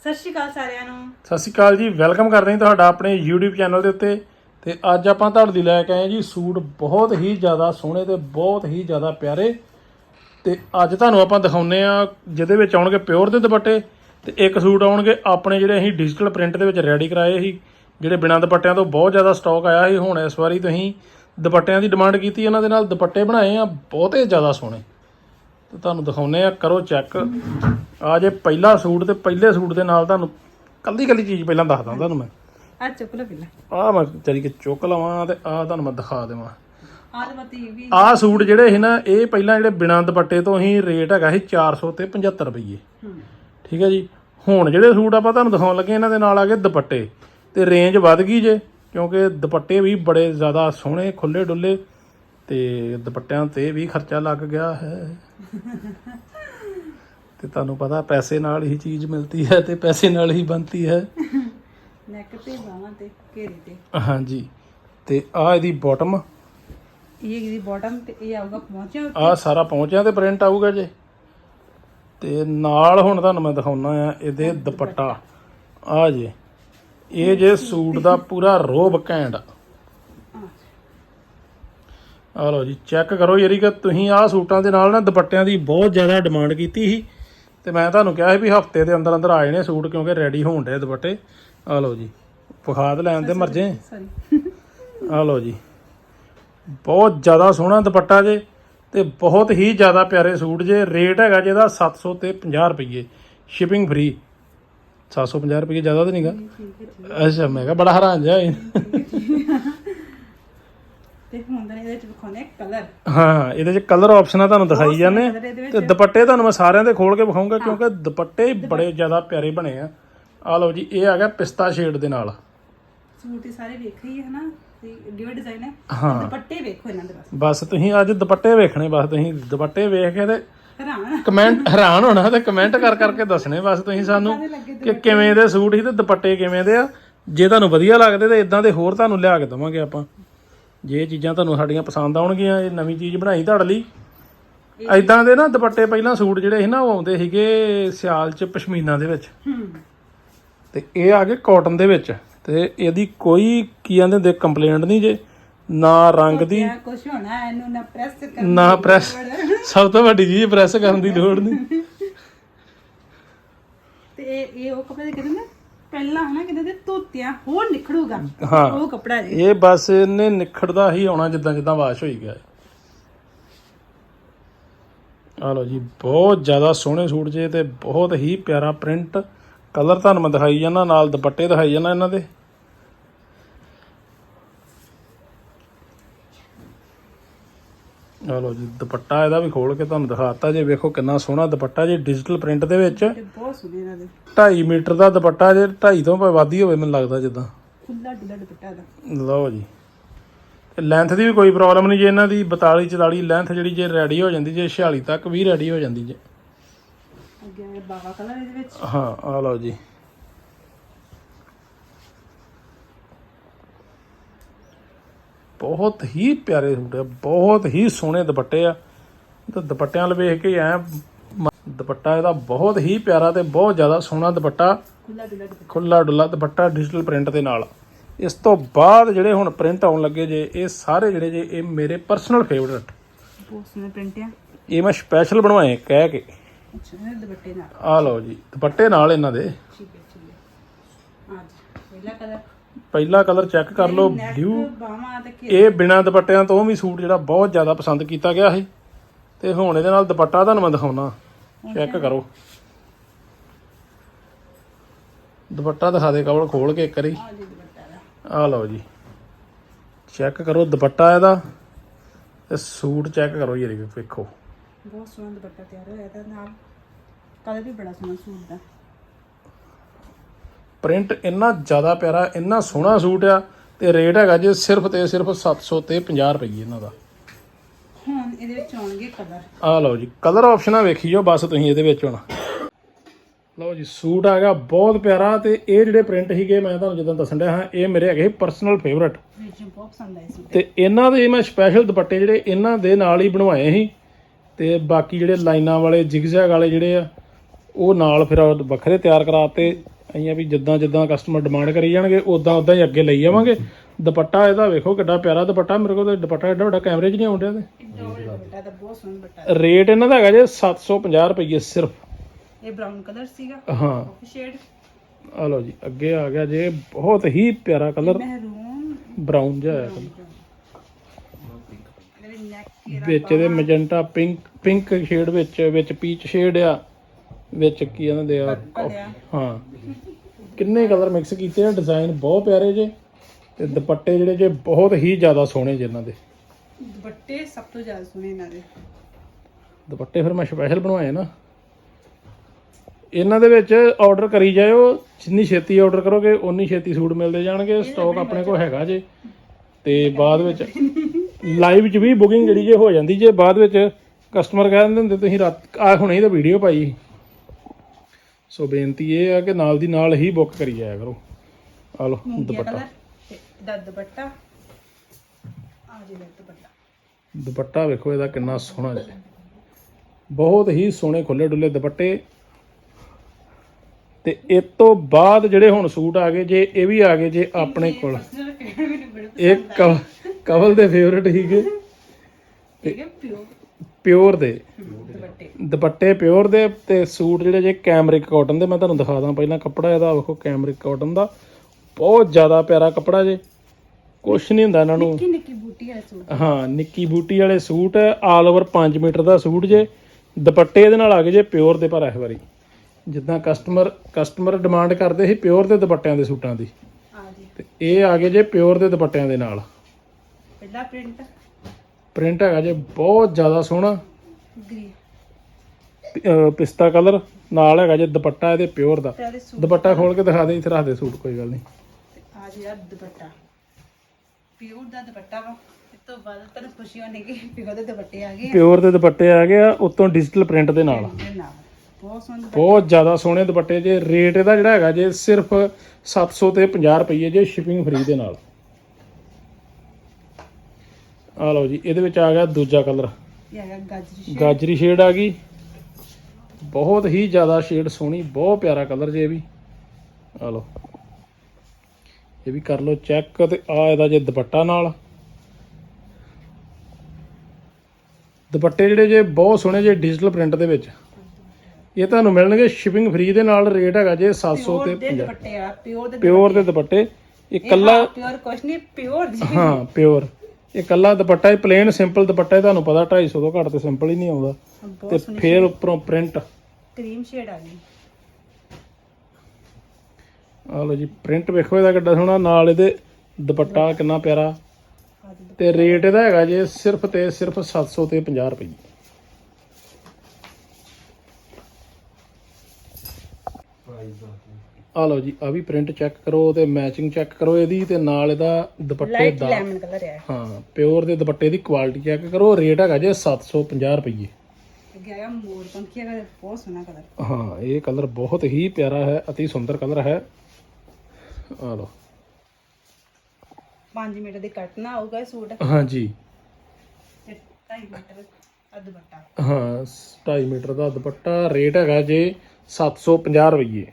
ਸਤਿ ਸ਼੍ਰੀ ਅਕਾਲ ਸਾਰਿਆਂ ਨੂੰ। ਸਤਿ ਸ਼੍ਰੀ ਅਕਾਲ ਜੀ, ਵੈਲਕਮ ਕਰਦੇ ਹਾਂ ਤੁਹਾਡਾ ਆਪਣੇ YouTube ਚੈਨਲ ਦੇ ਉੱਤੇ। ਤੇ ਅੱਜ ਆਪਾਂ ਤੁਹਾਡੇ ਲਈ ਲੈ ਕੇ ਆਏ ਜੀ ਸੂਟ ਬਹੁਤ ਹੀ ਜ਼ਿਆਦਾ ਸੋਹਣੇ ਤੇ ਬਹੁਤ ਹੀ ਜ਼ਿਆਦਾ ਪਿਆਰੇ। ਤੇ ਅੱਜ ਤੁਹਾਨੂੰ ਆਪਾਂ ਦਿਖਾਉਨੇ ਆ ਜਿਹਦੇ ਵਿੱਚ ਆਉਣਗੇ ਪਿਓਰ ਦੇ ਦੁਪੱਟੇ ਤੇ ਇੱਕ ਸੂਟ ਆਉਣਗੇ ਆਪਣੇ ਜਿਹੜੇ ਅਸੀਂ ਡਿਜੀਟਲ ਪ੍ਰਿੰਟ ਦੇ ਵਿੱਚ ਰੈਡੀ ਕਰਾਏ ਸੀ, ਜਿਹੜੇ ਬਿਨਾਂ ਦੁਪੱਟਿਆਂ ਤੋਂ ਬਹੁਤ ਜ਼ਿਆਦਾ ਸਟਾਕ ਆਇਆ ਸੀ। ਹੁਣ ਇਸ ਵਾਰੀ ਤੁਸੀਂ ਦੁਪੱਟਿਆਂ ਦੀ ਡਿਮਾਂਡ ਕੀਤੀ, ਇਹਨਾਂ ਦੇ ਨਾਲ ਦੁਪੱਟੇ ਬਣਾਏ ਆ, ਬਹੁਤੇ ਜ਼ਿਆਦਾ ਸੋਹਣੇ। ਤੇ ਤੁਹਾਨੂੰ ਦਿਖਾਉਨੇ ਆ ਕਰੋ ਚੈੱਕ ਆ ਜੇ ਪਹਿਲਾ ਸੂਟ ਤੇ ਪਹਿਲੇ ਸੂਟ ਦੇ ਨਾਲ ਤੁਹਾਨੂੰ ਕੱਲੀ ਕੱਲੀ ਚੀਜ਼ ਪਹਿਲਾਂ ਦੱਸਦਾ ਤੁਹਾਨੂੰ ਮੈਂ। ਆ ਚੁੱਕ ਲਓ ਪਹਿਲਾਂ। ਆਹ ਮੈਂ ਚਲੀ ਕੇ ਚੁੱਕ ਲਵਾਂ ਤੇ ਆਹ ਤੁਹਾਨੂੰ ਮੈਂ ਦਿਖਾ ਦੇਵਾਂ। ਆਹ ਸੂਟ ਜਿਹੜੇ ਸੀ ਨਾ ਇਹ ਪਹਿਲਾਂ ਜਿਹੜੇ ਬਿਨਾਂ ਦੁਪੱਟੇ ਤੋਂ ਹੀ ਰੇਟ ਹੈਗਾ ਸੀ 400 ਤੇ 75 ਰੁਪਏ ਠੀਕ ਹੈ ਜੀ? ਹੁਣ ਜਿਹੜੇ ਸੂਟ ਆਪਾਂ ਤੁਹਾਨੂੰ ਦਿਖਾਉਣ ਲੱਗੇ ਇਹਨਾਂ ਦੇ ਨਾਲ ਆ ਗਏ ਦੁਪੱਟੇ। ਤੇ ਰੇਂਜ ਵੱਧ ਗਈ ਜੇ ਕਿਉਂਕਿ ਦੁਪੱਟੇ ਵੀ ਬੜੇ ਜ਼ਿਆਦਾ ਸੋਹਣੇ ਖੁੱਲੇ ਡੁੱਲੇ ਤੇ ਦੁਪੱਟਿਆਂ ਤੇ ਵੀ ਖਰਚਾ ਲੱਗ ਗਿਆ ਹੈ। ਤੇ ਤੁਹਾਨੂੰ ਪਤਾ ਪੈਸੇ ਨਾਲ ਹੀ ਚੀਜ਼ ਮਿਲਦੀ ਹੈ ਤੇ ਪੈਸੇ ਨਾਲ ਹੀ ਬਣਦੀ ਹੈ। ਨੈਕ ਤੇ ਬਾਹਾਂ ਤੇ ਘੇਰੇ ਤੇ। ਹਾਂਜੀ। ਤੇ ਆ ਇਹਦੀ ਬਾਟਮ ਇਹ ਇਹਦੀ ਬਾਟਮ ਤੇ ਇਹ ਆਊਗਾ ਪਹੁੰਚਿਆ ਆ ਸਾਰਾ ਪਹੁੰਚਿਆ ਤੇ ਪ੍ਰਿੰਟ ਆਊਗਾ ਜੇ। ਤੇ ਨਾਲ ਹੁਣ ਤੁਹਾਨੂੰ ਮੈਂ ਦਿਖਾਉਣਾ ਆ ਇਹਦੇ ਦੁਪੱਟਾ। ਆ ਜੇ। ਇਹ ਜੇ ਸੂਟ ਦਾ ਪੂਰਾ ਰੋਬ ਘੈਂਟ। ਆ ਲਓ ਜੀ ਚੈੱਕ ਕਰੋ ਯਾਰੀ ਕਿ ਤੁਸੀਂ ਆਹ ਸੂਟਾਂ ਦੇ ਨਾਲ ਨਾ ਦੁਪੱਟਿਆਂ ਦੀ ਬਹੁਤ ਜ਼ਿਆਦਾ ਡਿਮਾਂਡ ਕੀਤੀ ਸੀ। ਤੇ ਮੈਂ ਤੁਹਾਨੂੰ ਕਿਹਾ ਸੀ ਵੀ ਹਫ਼ਤੇ ਦੇ ਅੰਦਰ ਅੰਦਰ ਆ ਜਾਣੇ ਸੂਟ ਕਿਉਂਕਿ ਰੈਡੀ ਹੋਣ ਦੇ ਦੁਪੱਟੇ। ਆ ਲਓ ਜੀ ਵਿਖਾਦ ਲੈਣ ਦੇ ਮਰਜੇ। ਆ ਲਓ ਜੀ ਬਹੁਤ ਜ਼ਿਆਦਾ ਸੋਹਣਾ ਦੁਪੱਟਾ ਜੇ ਤੇ ਬਹੁਤ ਹੀ ਜ਼ਿਆਦਾ ਪਿਆਰੇ ਸੂਟ ਜੇ। ਰੇਟ ਹੈਗਾ ਜਿਹਦਾ 700 ਤੇ 50 ਰੁਪਏ ਸ਼ਿਪਿੰਗ ਫ੍ਰੀ 750 ਰੁਪਏ ਜ਼ਿਆਦਾ ਤਾਂ ਨਹੀਂਗਾ ਅੱਛਾ ਮੈਂ ਕਿਹਾ ਬੜਾ ਹੈਰਾਨ ਇਹ। ਤੇ ਹੁਣ ਤਾਂ ਇਹਦੇ ਚ ਵਿਖਾਉਣੇ ਕਲਰ। ਹਾਂ ਇਹਦੇ ਚ ਕਲਰ ਆਪਸ਼ਨਾਂ ਤੁਹਾਨੂੰ ਦਿਖਾਈ ਜਾਂਦੇ। ਕਲਰ ਇਹਦੇ ਵਿੱਚ। ਤੇ ਦੁਪੱਟੇ ਤੁਹਾਨੂੰ ਮੈਂ ਸਾਰਿਆਂ ਦੇ ਖੋਲ ਕੇ ਵਿਖਾਉਂਗਾ ਕਿਉਂਕਿ ਦੁਪੱਟੇ ਹੀ ਬੜੇ ਜ਼ਿਆਦਾ ਪਿਆਰੇ ਬਣੇ ਆ। ਆ ਲਓ ਜੀ ਇਹ ਆ ਗਿਆ ਪਿਸਤਾ ਸ਼ੇਡ ਦੇ ਨਾਲ। ਸੂਟ ਹੀ ਸਾਰੇ ਵੇਖ ਰਹੀ ਹੈ ਹਨਾ ਤੇ ਡਿਓ ਡਿਜ਼ਾਈਨ ਹੈ। ਹਾਂ। ਦੁਪੱਟੇ ਵੇਖੋ ਇਹਨਾਂ ਦੇ ਬਸ। ਬਸ ਤੁਸੀਂ ਅੱਜ ਦੁਪੱਟੇ ਵੇਖਣੇ ਬਸ ਤੁਸੀਂ ਦੁਪੱਟੇ ਵੇਖ ਕੇ ਤੇ ਹੈਰਾਨ ਕਮੈਂਟ ਹੈਰਾਨ ਹੋਣਾ ਤੇ ਕਮੈਂਟ ਕਰ ਕਰਕੇ ਦੱਸਣੇ। ਬਸ ਤੁਸੀਂ ਸਾਨੂੰ ਕਿ ਕਿਵੇਂ ਦੇ ਸੂਟ ਸੀ ਤੇ ਦੁਪੱਟੇ ਕਿਵੇਂ ਦੇ ਆ। ਜੇ ਤੁਹਾਨੂੰ ਵਧੀਆ ਲੱਗਦੇ ਤੇ ਇਦਾਂ ਦੇ ਹੋਰ ਤੁਹਾਨੂੰ ਲਿਆ ਕੇ ਦਵਾਂਗੇ ਆਪਾਂ। ਜੇ ਇਹ ਚੀਜ਼ਾਂ ਤੁਹਾਨੂੰ ਸਾਡੀਆਂ ਪਸੰਦ ਆਉਣਗੀਆਂ ਇਹ ਨਵੀਂ ਚੀਜ਼ ਬਣਾਈ ਤੁਹਾਡੇ ਲਈ। ਇਦਾਂ ਦੇ ਨਾ ਦੁਪੱਟੇ ਪਹਿਲਾਂ ਸੂਟ ਜਿਹੜੇ ਸੀ ਨਾ ਉਹ ਆਉਂਦੇ ਸੀਗੇ ਸਿਆਲ ਚ ਪਸ਼ਮੀਨਾ ਦੇ ਵਿੱਚ। ਤੇ ਇਹ ਆ ਗਏ ਕਾਟਨ ਦੇ ਵਿੱਚ। ਤੇ ਇਹਦੀ ਕੋਈ ਕੀ ਕਹਿੰਦੇ ਹੁੰਦੇ ਕੰਪਲੇਂਟ ਨਹੀਂ ਜੇ ਨਾ ਰੰਗ ਦੀ ਹੋਣਾ ਇਹਨੂੰ ਨਾ ਪ੍ਰੈਸ ਕਰ ਨਾ ਪ੍ਰੈਸ ਸਭ ਤੋਂ ਵੱਡੀ ਚੀਜ਼ ਪ੍ਰੈਸ ਕਰਨ ਦੀ ਲੋੜ ਨਹੀਂ। ਤੇ ਇਹ ਇਹ ਉਹ ਕੱਪੜੇ ਦੇ ਕਹਿੰਦੇ ਨੇ? ਪਹਿਲਾਂ ਹਨਾ ਕਹਿੰਦੇ ਤੇ ਧੋਤਿਆਂ ਹੋਰ ਨਿਖੜੂਗਾ ਹਾਂ। ਉਹ ਕੱਪੜਾ ਜੀ। ਇਹ ਬਸ ਇਹਨੇ ਨਿਖੜਦਾ ਹੀ ਆਉਣਾ ਜਿੱਦਾਂ ਜਿੱਦਾਂ ਵਾਸ਼ ਹੋਈ ਗਿਆ। ਆ ਲਓ ਜੀ ਬਹੁਤ ਜ਼ਿਆਦਾ ਸੋਹਣੇ ਸੂਟ ਜੇ ਤੇ ਬਹੁਤ ਹੀ ਪਿਆਰਾ ਪ੍ਰਿੰਟ ਕਲਰ ਤੁਹਾਨੂੰ ਮੈਂ ਦਿਖਾਈ ਜਾਂਦਾ ਨਾਲ ਦੁਪੱਟੇ ਦਿਖਾਈ ਜਾਂਦਾ ਇਹਨਾਂ ਦੇ। ਲਓ ਜੀ ਦੁਪੱਟਾ ਇਹਦਾ ਵੀ ਖੋਲ ਕੇ ਤੁਹਾਨੂੰ ਦਿਖਾਤਾ ਜੇ ਵੇਖੋ ਕਿੰਨਾ ਸੋਹਣਾ ਦੁਪੱਟਾ ਜੇ ਡਿਜੀਟਲ ਪ੍ਰਿੰਟ ਦੇ ਵਿੱਚ। ਤੇ ਬਹੁਤ ਸੋਹਣੇ ਇਹਨਾਂ ਦੇ। 2.5 ਮੀਟਰ ਦਾ ਦੁਪੱਟਾ ਜੇ 2.5 ਤੋਂ ਵੱਧ ਹੀ ਹੋਵੇ ਮੈਨੂੰ ਲੱਗਦਾ ਜਿੱਦਾਂ। ਖੁੱਲਾ ਡੁੱਲਾ ਦੁਪੱਟਾ ਦਾ ਲਓ ਜੀ। ਤੇ ਲੈਂਥ ਦੀ ਵੀ ਕੋਈ ਪ੍ਰੋਬਲਮ ਨਹੀਂ ਜੇ ਇਹਨਾਂ ਦੀ 42 44 ਲੈਂਥ ਜਿਹੜੀ ਜੇ ਰੈਡੀ ਹੋ ਜਾਂਦੀ ਜੇ 46 ਤੱਕ ਵੀ ਰੈਡੀ ਹੋ ਜਾਂਦੀ ਜੇ। ਅੱਗੇ ਬਾਵਾ ਕਲਰ ਇਹਦੇ ਵਿੱਚ। ਹਾਂ ਆ ਲਓ ਜੀ। ਬਹੁਤ ਹੀ ਪਿਆਰੇ ਸੂਟ ਆ ਬਹੁਤ ਹੀ ਸੋਹਣੇ ਦੁਪੱਟੇ ਆ। ਤੇ ਦੁਪੱਟਿਆਂ ਵੇਖ ਕੇ ਐ ਦੁਪੱਟਾ ਇਹਦਾ ਬਹੁਤ ਹੀ ਪਿਆਰਾ ਤੇ ਬਹੁਤ ਜ਼ਿਆਦਾ ਸੋਹਣਾ ਦੁਪੱਟਾ। ਖੁੱਲਾ ਡੁੱਲਾ ਦੁਪੱਟਾ। ਡਿਜੀਟਲ ਪ੍ਰਿੰਟ ਦੇ ਨਾਲ। ਇਸ ਤੋਂ ਬਾਅਦ ਜਿਹੜੇ ਹੁਣ ਪ੍ਰਿੰਟ ਆਉਣ ਲੱਗੇ ਜੇ ਇਹ ਸਾਰੇ ਜਿਹੜੇ ਜੇ ਇਹ ਮੇਰੇ ਪਰਸਨਲ ਫੇਵਰਿਟ ਬਹੁਤ ਸੋਹਣੇ ਪ੍ਰਿੰਟ ਆ। ਇਹ ਮੈਂ ਸਪੈਸ਼ਲ ਬਣਵਾਏ ਕਹਿ ਕੇ। ਅੱਛਾ ਇਹ ਦੁਪੱਟੇ ਨਾਲ। ਆ ਲਓ ਜੀ ਦੁਪੱਟੇ ਨਾਲ ਇਹਨਾਂ ਦੇ। ਠੀਕ ਹੈ ਠੀਕ ਹੈ। ਅੱਜ ਪਹਿਲਾ ਕਲਰ ਪਹਿਲਾ ਕਲਰ ਚੈੱਕ ਕਰ ਲਓ ਬਲੂ ਤੇ ਇਹ ਬਿਨਾ ਦੁਪੱਟਿਆਂ ਤੋਂ ਵੀ ਸੂਟ ਜਿਹੜਾ ਬਹੁਤ ਜ਼ਿਆਦਾ ਪਸੰਦ ਕੀਤਾ ਗਿਆ ਸੀ। ਤੇ ਹੁਣ ਇਹਦੇ ਨਾਲ ਦੁਪੱਟਾ ਤੁਹਾਨੂੰ ਮੈਂ ਦਿਖਾਉਣਾ। ਚੈੱਕ ਕਰੋ। ਦੁਪੱਟਾ ਦਿਖਾ ਦੇ ਕਵਲ ਖੋਲ ਕੇ ਇੱਕ ਵਾਰੀ। ਆ ਜੀ ਦੁਪੱਟਾ ਦਾ। ਆ ਲਓ ਜੀ। ਚੈੱਕ ਕਰੋ ਦੁਪੱਟਾ ਇਹਦਾ। ਤੇ ਸੂਟ ਚੈੱਕ ਕਰੋ ਜੀ ਵੇਖੋ। ਬਹੁਤ ਸੋਹਣਾ ਦੁਪੱਟਾ ਤਿਆਰ ਹੋਇਆ ਇਹਦਾ ਨਾਲ। ਕਲਰ ਵੀ ਬੜਾ ਸੋਹਣਾ ਸੂਟ ਦਾ। ਪ੍ਰਿੰਟ ਇੰਨਾ ਜ਼ਿਆਦਾ ਪਿਆਰਾ ਇੰਨਾ ਸੋਹਣਾ ਸੂਟ ਆ ਤੇ ਰੇਟ ਹੈਗਾ ਜੀ ਸਿਰਫ ਤੇ ਸਿਰਫ 700 ਤੇ 50 ਰੁਪਏ ਇਹਨਾਂ ਦਾ। ਹੁਣ ਇਹਦੇ ਵਿੱਚ ਆਉਣਗੇ ਕਲਰ ਆ ਲਓ ਜੀ ਕਲਰ ਆਪਸ਼ਨਾਂ ਵੇਖੀ ਜਾਓ ਬਸ ਤੁਸੀਂ ਇਹਦੇ ਵਿੱਚ ਹੁਣ। ਲਓ ਜੀ ਸੂਟ ਆ ਗਿਆ ਬਹੁਤ ਪਿਆਰਾ ਤੇ ਇਹ ਜਿਹੜੇ ਪ੍ਰਿੰਟ ਸੀਗੇ ਮੈਂ ਤੁਹਾਨੂੰ ਜਦੋਂ ਦੱਸਣ ਡਿਆ ਹਾਂ ਇਹ ਮੇਰੇ ਹੈਗੇ ਪਰਸਨਲ ਫੇਵਰਟ ਬਹੁਤ ਪਸੰਦ ਆਏ ਸੂਟ ਤੇ ਇਹਨਾਂ ਦੇ ਮੈਂ ਸਪੈਸ਼ਲ ਦੁਪੱਟੇ ਜਿਹੜੇ ਇਹਨਾਂ ਦੇ ਨਾਲ ਹੀ ਬਣਵਾਏ ਸੀ ਤੇ ਬਾਕੀ ਜਿਹੜੇ ਲਾਈਨਾਂ ਵਾਲੇ ਜਿਗਜ਼ੈਗ ਵਾਲੇ ਜਿਹੜੇ ਆ ਉਹ ਨਾਲ ਫਿਰ ਵੱਖਰੇ ਤਿਆਰ ਕਰਾਤੇ। ਅਸੀਂ ਆ ਵੀ ਜਿੱਦਾਂ ਜਿੱਦਾਂ ਕਸਟਮਰ ਡਿਮਾਂਡ ਕਰੀ ਜਾਣਗੇ ਉਦਾਂ ਉਦਾਂ ਹੀ ਅੱਗੇ ਲਈ ਜਾਵਾਂਗੇ ਦੁਪੱਟਾ ਇਹਦਾ ਵੇਖੋ ਕਿੱਡਾ ਪਿਆਰਾ ਦੁਪੱਟਾ ਮੇਰੇ ਕੋਲ ਤੇ ਦੁਪੱਟਾ ਐਡਾ ਵੱਡਾ ਕੈਮਰੇ 'ਚ ਨਹੀਂ ਆਉਂਦਿਆ ਤੇ। ਰੇਟ ਇਹਨਾਂ ਦਾ ਹੈਗਾ ਜੇ 750 ਰੁਪਏ ਸਿਰਫ। ਇਹ ਬ੍ਰਾਊਨ ਕਲਰ ਸੀਗਾ। ਹਾਂ। ਸ਼ੇਡ ਆ ਲਓ ਜੀ ਅੱਗੇ ਆ ਗਿਆ ਜੇ ਬਹੁਤ ਹੀ ਪਿਆਰਾ ਕਲਰ ਮਹਿਰੂਨ ਬਰਾਊਨ ਜਿਹਾ ਹੈ। ਵਿੱਚ ਇਹਦੇ ਮੈਜੈਂਟਾ ਪਿੰਕ ਪਿੰਕ ਸ਼ੇਡ ਵਿੱਚ ਵਿੱਚ ਪੀਚ ਸ਼ੇਡ ਆ। ਵਿੱਚ ਕੀ ਇਹਨਾਂ ਦੇ ਆ? ਹਾਂ। ਕਿੰਨੇ ਕਲਰ ਮਿਕਸ ਕੀਤੇ ਆ? ਡਿਜ਼ਾਈਨ ਬਹੁਤ ਪਿਆਰੇ ਜੇ। ਤੇ ਦੁਪੱਟੇ ਜਿਹੜੇ ਜੇ ਬਹੁਤ ਹੀ ਜ਼ਿਆਦਾ ਸੋਹਣੇ ਜੇ ਇਹਨਾਂ ਦੇ। ਦੁਪੱਟੇ ਸਭ ਤੋਂ ਜ਼ਿਆਦਾ ਸੋਹਣੇ ਇਹਨਾਂ ਦੇ। ਦੁਪੱਟੇ ਫਿਰ ਮੈਂ ਸਪੈਸ਼ਲ ਬਣਵਾਏ ਨਾ। ਇਹਨਾਂ ਦੇ ਵਿੱਚ ਆਰਡਰ ਕਰੀ ਜਾਇਓ। ਜਿੰਨੀ ਛੇਤੀ ਆਰਡਰ ਕਰੋਗੇ ਉਨੀ ਛੇਤੀ ਸੂਟ ਮਿਲਦੇ ਜਾਣਗੇ। ਸਟਾਕ ਆਪਣੇ ਕੋਲ ਹੈਗਾ ਜੇ। ਤੇ ਬਾਅਦ ਵਿੱਚ ਲਾਈਵ 'ਚ ਵੀ ਬੁਕਿੰਗ ਜਿਹੜੀ ਜੇ ਹੋ ਜਾਂਦੀ ਜੇ। ਬਾਅਦ ਵਿੱਚ ਕਸਟਮਰ ਕਹਿ ਦਿੰਦੇ ਹੁੰਦੇ ਤੁਸੀਂ ਰਾਤ ਆ ਹੁਣੇ ਹੀ ਤਾਂ ਵੀਡੀਓ ਪਾਈ ਸੋ ਬੇਨਤੀ ਇਹ ਆ ਕਿ ਨਾਲ ਦੀ ਨਾਲ ਹੀ ਬੁੱਕ ਕਰੀ ਜਾਇਆ ਕਰੋ। ਆ ਲਓ ਦੁਪੱਟਾ ਦਾ ਦੁਪੱਟਾ। ਆ ਜੀ ਦਾ ਦੁਪੱਟਾ। ਦੁਪੱਟਾ ਵੇਖੋ ਇਹਦਾ ਕਿੰਨਾ ਸੋਹਣਾ ਜੀ। ਬਹੁਤ ਹੀ ਸੋਹਣੇ ਖੁੱਲੇ ਡੁੱਲੇ ਦੁਪੱਟੇ। ਤੇ ਇਸ ਤੋਂ ਬਾਅਦ ਜਿਹੜੇ ਹੁਣ ਸੂਟ ਆ ਗਏ ਜੇ ਇਹ ਵੀ ਆ ਗਏ ਜੇ ਆਪਣੇ ਕੋਲ। ਇਹ ਕਵ- ਕਵਲ ਦੇ ਫੇਵਰਟ ਹੀਗੇ ਠੀਕ ਹੈ ਪਿਓ ਪਿਓਰ ਦੇ। ਦੁਪੱਟੇ। ਦੁਪੱਟੇ ਪਿਓਰ ਦੇ ਤੇ ਸੂਟ ਜਿਹੜੇ ਜੇ ਕੈਮਰਿਕ ਕਾਟਨ ਦੇ ਮੈਂ ਤੁਹਾਨੂੰ ਦਿਖਾ ਦਾਂ ਪਹਿਲਾਂ ਕੱਪੜਾ ਇਹਦਾ ਵੇਖੋ ਕੈਮਰਿਕ ਕਾਟਨ ਦਾ। ਬਹੁਤ ਜ਼ਿਆਦਾ ਪਿਆਰਾ ਕੱਪੜਾ ਜੇ। ਕੁਛ ਨਹੀਂ ਹੁੰਦਾ ਇਹਨਾਂ ਨੂੰ। ਨਿੱਕੀ ਨਿੱਕੀ ਬੂਟੀ ਵਾਲੇ ਸੂਟ। ਹਾਂ ਨਿੱਕੀ ਬੂਟੀ ਵਾਲੇ ਸੂਟ ਆਲ ਓਵਰ 5 ਮੀਟਰ ਦਾ ਸੂਟ ਜੇ। ਦੁਪੱਟੇ ਇਹਦੇ ਨਾਲ ਆ ਗਏ ਜੇ ਪਿਓਰ ਦੇ ਪਰ ਇਸ ਵਾਰੀ। ਜਿੱਦਾਂ ਕਸਟਮਰ ਕਸਟਮਰ ਡਿਮਾਂਡ ਕਰਦੇ ਸੀ ਪਿਓਰ ਦੇ ਦੁਪੱਟਿਆਂ ਦੇ ਸੂਟਾਂ ਦੀ। ਆ ਜੀ। ਤੇ ਇਹ ਆ ਗਏ ਜੇ ਪਿਓਰ ਦੇ ਦੁਪੱਟਿਆਂ ਦੇ ਨਾਲ। ਪਹਿਲਾ ਪ੍ਰਿੰਟ ਪ੍ਰਿੰਟ ਹੈਗਾ ਜੇ ਬਹੁਤ ਜ਼ਿਆਦਾ ਸੋਹਣਾ। ਪਿਸਤਾ ਕਲਰ ਨਾਲ ਹੈਗਾ ਜੇ ਦੁਪੱਟਾ ਇਹਦੇ ਪਿਓਰ ਦਾ। ਦੁਪੱਟਾ ਖੋਲ ਕੇ ਦਿਖਾ ਦੇ ਇੱਥੇ ਰੱਖ ਦੇ ਸੂਟ ਕੋਈ ਗੱਲ ਨਹੀਂ। ਤੇ ਆ ਜੀ ਦਾ ਦੁਪੱਟਾ ਪਿਓਰ ਦਾ ਦੁਪੱਟਾ ਵਾ ਇਸ ਤੋਂ ਬਾਅਦ ਤੁਹਾਨੂੰ ਖੁਸ਼ੀ ਹੋਣੀ ਕਿ ਪਿਓਰ ਦੇ ਦੁਪੱਟੇ ਆ ਗਏ ਪਿਓਰ ਦੇ ਦੁਪੱਟੇ ਆ ਗਏ ਆ ਉਤੋਂ ਡਿਜੀਟਲ ਪ੍ਰਿੰਟ ਦੇ ਨਾਲ। ਬਹੁਤ ਸੋਹਣਾ ਬਹੁਤ ਜ਼ਿਆਦਾ ਸੋਹਣੇ ਦੁਪੱਟੇ ਜੇ ਰੇਟ ਇਹਦਾ ਜਿਹੜਾ ਹੈਗਾ ਜੇ ਸਿਰਫ 700 ਤੇ 50 ਰੁਪਏ ਜੇ ਸ਼ਿਪਿੰਗ ਫ੍ਰੀ ਦੇ ਨਾਲ। ਆ ਲਓ ਜੀ ਇਹਦੇ ਵਿੱਚ ਆ ਗਿਆ ਦੂਜਾ ਕਲਰ ਇਹ ਹੈਗਾ ਗਾਜਰੀ ਸ਼ੇਡ ਗਾਜਰੀ ਸ਼ੇਡ ਆ ਗਈ। ਬਹੁਤ ਹੀ ਜ਼ਿਆਦਾ ਸ਼ੇਡ ਸੋਹਣੀ ਬਹੁਤ ਪਿਆਰਾ ਕਲਰ ਜੇ ਇਹ ਵੀ। ਆ ਲਓ। ਇਹ ਵੀ ਕਰ ਲਓ ਚੈੱਕ ਤੇ ਆ ਇਹਦਾ ਜੇ ਦੁਪੱਟਾ ਨਾਲ। ਦੁਪੱਟੇ ਜਿਹੜੇ ਜੇ ਬਹੁਤ ਸੋਹਣੇ ਜੇ ਡਿਜੀਟਲ ਪ੍ਰਿੰਟ ਦੇ ਵਿੱਚ। ਇਹ ਤੁਹਾਨੂੰ ਮਿਲਣਗੇ ਸ਼ਿਪਿੰਗ ਫ੍ਰੀ ਦੇ ਨਾਲ ਰੇਟ ਹੈਗਾ ਜੇ 700 ਤੇ ਪਿਓਰ ਦੇ 50 ਦੁਪੱਟੇ ਆ ਪਿਓਰ ਦੇ ਪਿਓਰ ਦੇ ਦੁਪੱਟੇ। ਇਹ ਕੱਲਾ ਪਿਓਰ ਕੁਛ ਨਹੀਂ ਪਿਓਰ ਜੀ ਹਾਂ ਪਿਓਰ ਇਹ ਕੱਲਾ ਦੁਪੱਟਾ ਹੀ ਪਲੇਨ ਸਿੰਪਲ ਦੁਪੱਟਾ ਹੀ ਤੁਹਾਨੂੰ ਪਤਾ 250 ਤੋਂ ਘੱਟ ਤੇ ਸਿੰਪਲ ਹੀ ਨਹੀਂ ਆਉਂਦਾ। ਤੇ ਬਹੁਤ ਸੋਹਣੀ ਫੇਰ ਉੱਪਰੋਂ ਪ੍ਰਿੰਟ ਕਰੀਮ ਸ਼ੇਡ ਆ ਗਈ। ਆ ਲਓ ਜੀ ਪ੍ਰਿੰਟ ਵੇਖੋ ਇਹਦਾ ਕਿੱਡਾ ਸੋਹਣਾ ਨਾਲ ਇਹਦੇ ਦੁਪੱਟਾ ਕਿੰਨਾ ਪਿਆਰਾ। ਤੇ ਰੇਟ ਇਹਦਾ ਹੈਗਾ ਜੇ ਸਿਰਫ ਤੇ ਸਿਰਫ 700 ਤੇ 50 ਰੁਪਏ। ਆ ਲਓ ਜੀ ਆ ਵੀ ਪ੍ਰਿੰਟ ਚੈੱਕ ਕਰੋ ਤੇ ਮੈਚਿੰਗ ਚੈੱਕ ਕਰੋ ਇਹਦੀ ਤੇ ਨਾਲ ਇਹਦਾ ਦੁਪੱਟੇ ਲਾਈਟ ਦਾ ਲੈਮਨ ਕਲਰ ਹੈ। ਹਾਂ ਪਿਓਰ ਦੇ ਦੁਪੱਟੇ ਦੀ ਕੁਆਲਿਟੀ ਚੈੱਕ ਕਰੋ ਰੇਟ ਹੈਗਾ ਜੇ 750 ਰੁਪਏ ਅੱਗੇ ਆਇਆ ਮੋਰ ਪੰਖੀ ਦਾ ਬਹੁਤ ਸੋਹਣਾ ਕਲਰ ਹਾਂ ਇਹ ਕਲਰ ਬਹੁਤ ਹੀ ਪਿਆਰਾ ਹੈ ਅਤੀ ਸੁੰਦਰ ਕਲਰ ਹੈ। ਆ ਲਓ। 5 ਮੀਟਰ ਦੇ ਕੱਟ ਨਾ ਆਊਗਾ ਇਹ ਸੂਟ। ਹਾਂਜੀ ਤੇ 2.5 ਮੀਟਰ ਆ ਦੁਪੱਟਾ। ਹਾਂ 2.5 ਮੀਟਰ ਦਾ ਦੁਪੱਟਾ ਰੇਟ ਹੈਗਾ ਜੇ 750 ਰੁਪਏ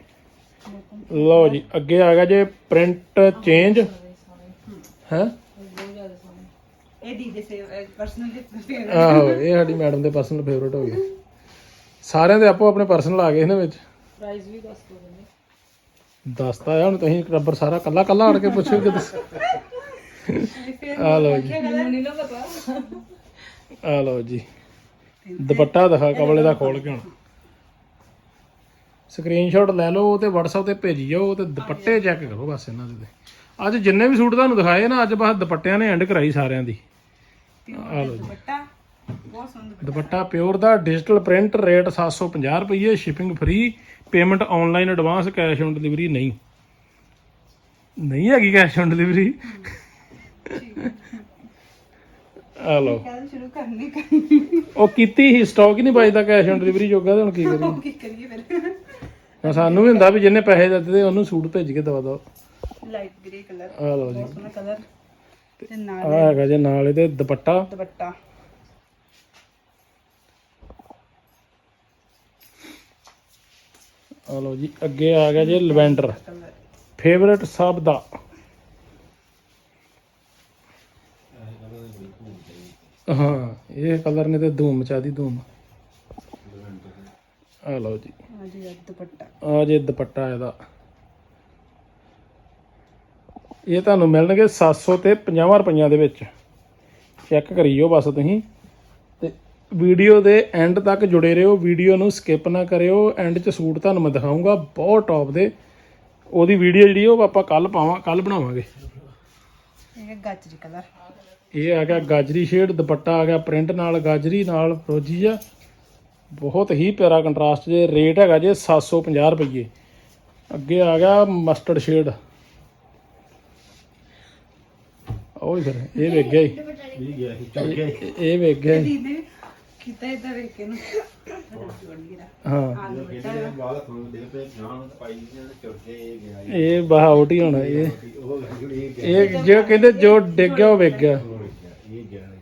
ਲਓ ਜੀ ਅੱਗੇ ਆ ਗਿਆ ਜੇ ਪ੍ਰਿੰਟ ਚੇਂਜ ਹੈ? ਇਹ ਦੀ ਦੇ ਸੇ ਪਰਸਨਲ ਫੇਵਰਟ ਆਹੋ ਇਹ ਸਾਡੀ ਮੈਡਮ ਦੇ ਪਰਸਨਲ ਫੇਵਰਟ ਹੋ ਗਏ ਸਾਰਿਆਂ ਦੇ ਆਪੋ ਆਪਣੇ ਪਰਸਨਲ ਆ ਗਏ ਇਹਨਾਂ ਵਿੱਚ। ਪ੍ਰਾਈਸ ਵੀ ਦੱਸ ਦੋ ਦੱਸਤਾ ਆ ਹੁਣ ਤੁਸੀਂ ਰੱਬਰ ਸਾਰਾ ਕੱਲਾ ਕੱਲਾ ਆੜ ਕੇ ਪੁੱਛੋ ਕਿ ਦੱਸ ਆ ਲਓ ਜੀ। ਆ ਲਓ ਦੁਪੱਟਾ ਦਿਖਾ ਦਾ ਖੋਲ ਕੇ ਹੁਣ। ਸਕਰੀਨਸ਼ਾਟ ਲੈ ਲਓ ਤੇ WhatsApp ਤੇ ਭੇਜੀ ਜਾਓ ਤੇ ਦੁਪੱਟੇ ਚੈੱਕ ਕਰੋ ਬਸ ਇਹਨਾਂ ਦੇ। ਅੱਜ ਜਿੰਨੇ ਵੀ ਸੂਟ ਤੁਹਾਨੂੰ ਦਿਖਾਏ ਨਾ ਅੱਜ ਬਸ ਦੁਪੱਟਿਆਂ ਨੇ ਐਂਡ ਕਰਾਈ ਸਾਰਿਆਂ ਦੀ। ਆ ਲਓ ਜੀ। ਦੁਪੱਟਾ ਪਿਓਰ ਦਾ ਡਿਜੀਟਲ ਪ੍ਰਿੰਟ ਰੇਟ 750 ਰੁਪਏ shipping free payment online advance cash on delivery ਨਹੀਂ। ਨਹੀਂ ਹੈਗੀ ਕੈਸ਼ ਔਨ ਡਿਲੀਵਰੀ ਆ ਲਓ। ਸ਼ੁਰੂ ਕਰਨੀ ਉਹ ਕੀਤੀ ਹੀ ਸਟਾਕ ਹੀ ਨਹੀਂ ਬਚਦਾ ਕੈਸ਼ ਔਨ ਡਿਲੀਵਰੀ ਜੋਗਾ ਤੇ ਹੁਣ ਕੀ ਕਰੀਏ? ਹੁਣ ਸਾਨੂੰ ਵੀ ਹੁੰਦਾ ਵੀ ਜਿੰਨੇ ਪੈਸੇ ਦਿੱਤੇ ਉਹਨੂੰ ਸੂਟ ਭੇਜ ਕੇ ਦਵਾ ਦੋ ਲਾਈਟ ਗ੍ਰੇ ਕਲਰ ਆ ਲਓ ਜੀ। ਬਹੁਤ ਸੋਹਣਾ ਕਲਰ। ਤੇ ਆ ਨਾਲ ਹੈਗਾ ਜੇ ਨਾਲ ਇਹਦੇ ਦੁਪੱਟਾ। ਦੁਪੱਟਾ। ਆ ਲਓ ਜੀ ਅੱਗੇ ਆ ਗਿਆ ਜੀ ਲਵੈਂਡਰ। ਕਲਰ ਫੇਵਰਟ ਸਭ ਦਾ। ਹਾਂ ਇਹ ਕਲਰ ਨੇ ਤੇ ਧੂਮ ਮਚਾ ਦੀ ਧੂਮ। ਆ ਲਓ ਜੀ। ਆ ਜੀ ਦੁਪੱਟਾ। ਆ ਜੇ ਦੁਪੱਟਾ ਇਹਦਾ। ਇਹ ਤੁਹਾਨੂੰ ਮਿਲਣਗੇ 700 ਤੇ 50 ਰੁਪਈਆਂ ਦੇ ਵਿੱਚ। ਚੈੱਕ ਕਰੀਓ ਬਸ ਤੁਸੀਂ। ਤੇ ਵੀਡੀਓ ਦੇ ਐਂਡ ਤੱਕ ਜੁੜੇ ਰਹੋ। ਵੀਡੀਓ ਨੂੰ ਸਕਿਪ ਨਾ ਕਰਿਓ। ਐਂਡ 'ਚ ਸੂਟ ਤੁਹਾਨੂੰ ਮੈਂ ਦਿਖਾਉਂਗਾ ਬਹੁਤ ਟੌਪ ਦੇ। ਉਹਦੀ ਵੀਡੀਓ ਜਿਹੜੀ ਉਹ ਆਪਾਂ ਕੱਲ ਪਾਵਾਂ ਕੱਲ ਬਣਾਵਾਂਗੇ। ਇਹ ਗਾਜਰੀ ਕਲਰ। ਇਹ ਆ ਗਿਆ ਗਾਜਰੀ ਸ਼ੇਡ। ਦੁਪੱਟਾ ਆ ਗਿਆ ਪ੍ਰਿੰਟ ਨਾਲ ਗਾਜਰੀ ਨਾਲ ਫਰੋਜੀ ਆ। ਬਹੁਤ ਹੀ ਪਿਆਰਾ ਕੰਟਰਾਸਟ ਜੇ ਰੇਟ ਹੈਗਾ ਜੇ 750 ਰੁਪਏ ਅੱਗੇ ਆ ਗਿਆ ਮਸਟਰਡ ਸ਼ੇਡ ਉਹ ਇਹ ਵੇਖ ਗਿਆ ਹੀ ਗਿਆ। ਇਹ- ਇਹ ਵੇਖ ਗਿਆ ਕੀਤਾ ਇਦਾਂ ਵੇਖ ਕੇ ਨੂੰ। ਇਹ ਗਿਆ ਸੀ। ਇਹ ਬਾਹਰ ਹੀ ਹੋਣਾ ਇਹ। ਇਹ ਜੋ ਕਹਿੰਦੇ ਜੋ ਡਿੱਗ ਗਿਆ ਉਹ ਵੇਖ ਗਿਆ ਉਹ ਗਿਆ, ਇਹ ਗਿਆ ਸੀ।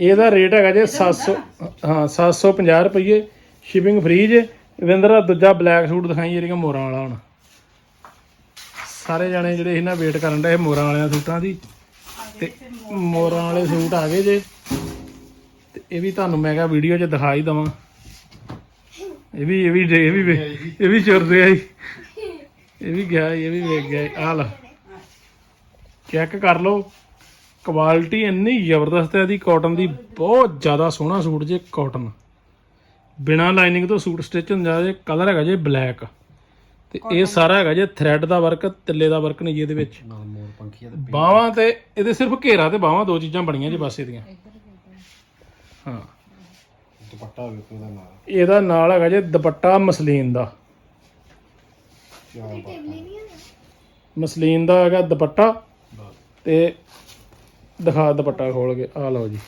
ਇਹਦਾ ਰੇਟ ਹੈਗਾ ਜੇ 700 ਹਾਂ 750 ਰੁਪਏ ਸ਼ਿਪਿੰਗ ਫ੍ਰੀ ਜੇ। ਵਿੰਦਰ ਆ ਦੂਜਾ ਬਲੈਕ ਸੂਟ ਦਿਖਾਈ ਜਿਹੜੀਆਂ ਮੋਰਾਂ ਵਾਲਾ ਹੁਣ। ਸਾਰੇ ਜਾਣੇ ਜਿਹੜੇ ਇਹਨਾਂ ਵੇਟ ਕਰਨ ਦੇ ਮੋਰਾਂ ਵਾਲਿਆਂ ਸੂਟਾਂ ਦੀ। ਤੇ ਮੋਰਾਂ ਵਾਲੇ ਸੂਟ ਆ ਗਏ ਜੇ। ਤੇ ਇਹ ਵੀ ਤੁਹਾਨੂੰ ਮੈਂ ਕਿਹਾ ਵੀਡੀਓ 'ਚ ਦਿਖਾ ਹੀ ਦਵਾਂ। ਇਹ ਵੀ ਇਹ ਵੀ ਇਹ ਵੀ ਇਹ ਵੀ ਚੁਰ ਰਿਹਾ ਸੀ ਇਹ ਵੀ ਗਿਆ ਇਹ ਵੀ ਵੇਖ ਗਿਆ ਆ ਲਾ। ਚੈੱਕ ਕਰ ਲਓ। ਕੁਆਲਿਟੀ ਇੰਨੀ ਜ਼ਬਰਦਸਤ ਹੈ ਇਹਦੀ ਕਾਟਨ ਦੀ ਬਹੁਤ ਜ਼ਿਆਦਾ ਸੋਹਣਾ ਸੂਟ ਜੇ ਕਾਟਨ ਬਿਨਾ ਲਾਈਨਿੰਗ ਤੋਂ ਸੂਟ ਸਟਿਚ ਹੁੰਦਾ ਜੇ ਕਲਰ ਹੈਗਾ ਜੇ ਬਲੈਕ ਤੇ ਇਹ ਸਾਰਾ ਹੈਗਾ ਜੇ ਥ੍ਰੈਡ ਦਾ ਵਰਕ ਤਿੱਲੇ ਦਾ ਵਰਕ ਨਹੀਂ ਜੀ ਇਹਦੇ ਵਿੱਚ। ਨਾਲ ਮੋਰ ਪੰਖੀਆਂ ਤੇ ਬਾਹਾਂ ਤੇ ਇਹਦੇ ਸਿਰਫ ਘੇਰਾ ਤੇ ਬਾਹਾਂ ਦੋ ਚੀਜ਼ਾਂ ਬਣੀਆਂ ਜੇ ਬਸ ਇਹਦੀਆਂ ਹਾਂ। ਦੁਪੱਟਾ ਵੇਖੋ ਦਾ ਨਾਲ। ਇਹਦਾ ਨਾਲ ਹੈਗਾ ਜੇ ਦੁਪੱਟਾ ਮਸਲੀਨ ਦਾ। ਮਸਲੀਨ ਦਾ ਹੈਗਾ ਦੁਪੱਟਾ ਤੇ ਦਿਖਾ ਦੁਪੱਟਾ ਖੋਲ ਕੇ ਆ ਲਓ ਜੀ।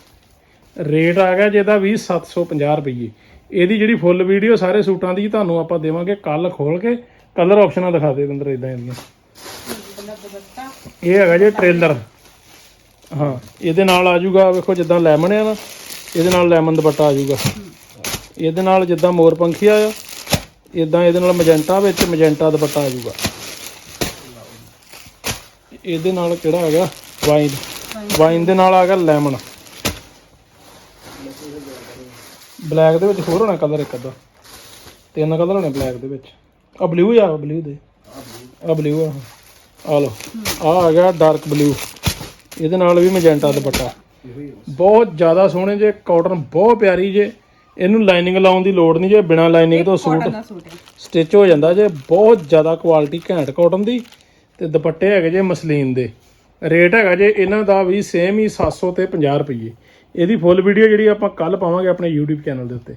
ਰੇਟ ਆ ਗਿਆ ਜਿਹਦਾ ਵੀ 750 ਰੁਪਏ ਇਹਦੀ ਜਿਹੜੀ ਫੁੱਲ ਵੀਡੀਓ ਸਾਰੇ ਸੂਟਾਂ ਦੀ ਤੁਹਾਨੂੰ ਆਪਾਂ ਦੇਵਾਂਗੇ ਕੱਲ ਖੋਲ ਕੇ, ਕਲਰ ਆਪਸ਼ਨਾਂ ਦਿਖਾ ਦੇ ਅੰਦਰ ਇਦਾਂ ਇਹਦੀਆਂ। ਇਹ ਹੈਗਾ ਜੇ ਟ੍ਰੇਲਰ। ਹਾਂ, ਇਹਦੇ ਨਾਲ ਆ ਜਾਊਗਾ, ਵੇਖੋ ਜਿੱਦਾਂ ਲੈਮਨ ਆ ਨਾ, ਇਹਦੇ ਨਾਲ ਲੈਮਨ ਦੁਪੱਟਾ ਆ ਜਾਊਗਾ। ਇਹਦੇ ਨਾਲ ਜਿੱਦਾਂ ਮੋਰ ਪੰਖੀਆ ਆ ਇਦਾਂ ਇਹਦੇ ਨਾਲ ਮਜੈਂਟਾ ਵਿੱਚ ਮਜੈਂਟਾ ਦੁਪੱਟਾ ਆ ਜਾਊਗਾ। ਇਹਦੇ ਨਾਲ ਕਿਹੜਾ ਹੈਗਾ ਵਾਈਨ। ਵਾਈਨ ਦੇ ਨਾਲ ਆ ਗਿਆ ਲੈਮਨ ਬਲੈਕ ਦੇ ਵਿੱਚ ਹੋਰ ਹੋਣਾ ਕਲਰ ਇੱਕ ਅੱਧਾ। ਤਿੰਨ ਕਲਰ ਹੋਣੇ ਬਲੈਕ ਦੇ ਵਿੱਚ। ਆ ਬਲੂ ਆ ਬਲੂ ਦੇ। ਆ ਬਲੂ ਆ। ਆ ਲਓ। ਆ ਆ ਗਿਆ ਡਾਰਕ ਬਲੂ ਇਹਦੇ ਨਾਲ ਵੀ ਮੈਜੈਂਟਾ ਦੁਪੱਟਾ। ਬਹੁਤ ਜ਼ਿਆਦਾ ਸੋਹਣੇ ਜੇ ਕਾਟਨ ਬਹੁਤ ਪਿਆਰੀ ਜੇ। ਇਹਨੂੰ ਲਾਈਨਿੰਗ ਲਾਉਣ ਦੀ ਲੋੜ ਨਹੀਂ ਜੇ ਬਿਨਾ ਲਾਈਨਿੰਗ ਤੋਂ ਸੂਟ ਸਟਿਚ ਹੋ। ਜਾਂਦਾ ਜੇ। ਬਹੁਤ ਜ਼ਿਆਦਾ ਕੁਆਲਿਟੀ ਘੈਂਟ ਕਾਟਨ ਦੀ। ਤੇ ਦੁਪੱਟੇ ਹੈਗੇ ਜੇ ਮਸਲੀਨ ਦੇ। ਰੇਟ ਹੈਗਾ ਜੇ ਇਹਨਾਂ ਦਾ ਵੀ ਸੇਮ ਹੀ 700 ਤੇ 50 ਰੁਪਏ ਇਹਦੀ ਫੁੱਲ ਵੀਡੀਓ ਜਿਹੜੀ ਆਪਾਂ ਕੱਲ ਪਾਵਾਂਗੇ ਆਪਣੇ YouTube ਚੈਨਲ ਦੇ ਉੱਤੇ।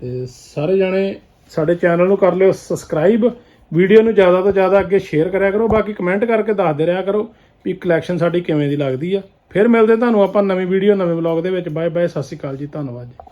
ਤੇ ਸਾਰੇ ਜਾਣੇ ਸਾਡੇ ਚੈਨਲ ਨੂੰ ਕਰ ਲਿਓ ਸਬਸਕ੍ਰਾਈਬ ਵੀਡੀਓ ਨੂੰ ਜ਼ਿਆਦਾ ਤੋਂ ਜ਼ਿਆਦਾ ਅੱਗੇ ਸ਼ੇਅਰ ਕਰਿਆ ਕਰੋ, ਬਾਕੀ ਕਮੈਂਟ ਕਰਕੇ ਦੱਸਦੇ ਰਿਹਾ ਕਰੋ ਵੀ ਕਲੈਕਸ਼ਨ ਸਾਡੀ ਕਿਵੇਂ ਦੀ ਲੱਗਦੀ ਆ। ਫਿਰ ਮਿਲਦੇ ਤੁਹਾਨੂੰ ਆਪਾਂ ਨਵੀਂ ਵੀਡੀਓ ਨਵੇਂ ਵਲੌਗ ਦੇ ਵਿੱਚ। ਬਾਏ ਬਾਏ ਸਤਿ ਸ਼੍ਰੀ ਅਕਾਲ ਜੀ, ਧੰਨਵਾਦ ਜੀ।